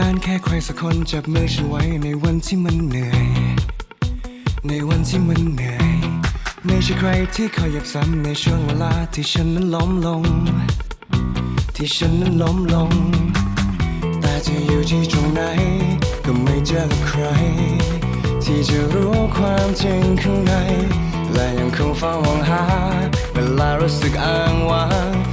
การแค่ใครสักคนจับมือฉันไว้ในวันที่มันเหนื่อย ในวันที่มันเหนื่อย ไม่ใช่ใครที่คอยหยับซ้ำในช่วงเวลาที่ฉันนั้นล้มลง ที่ฉันนั้นล้มลง แต่จะอยู่ที่ตรงไหน ก็ไม่เจอใคร ที่จะรู้ความจริงข้างใน และยังคงเฝ้ามองหา เวลารู้สึกอ้างว้าง